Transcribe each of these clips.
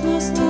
Нежно слушать.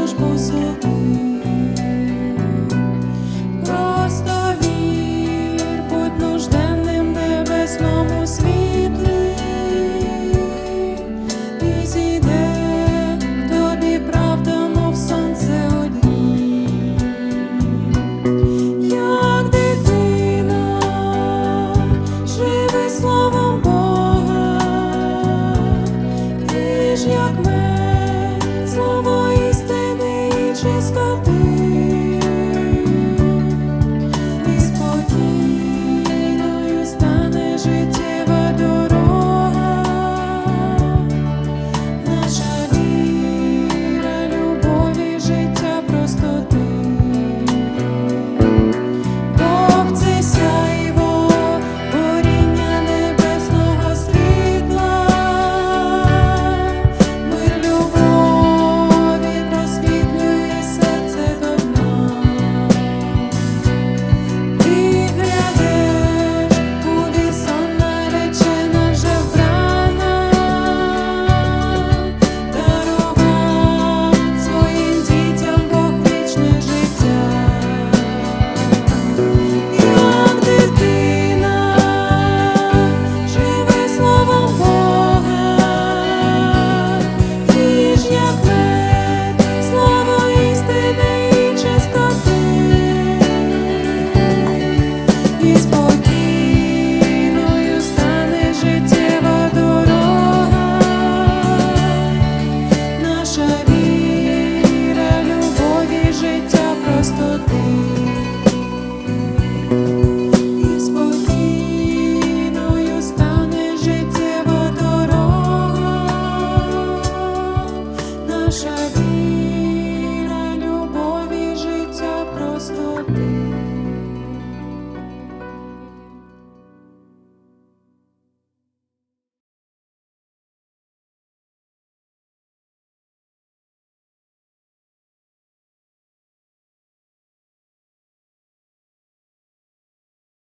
наша віра, любові, життя просто простоти.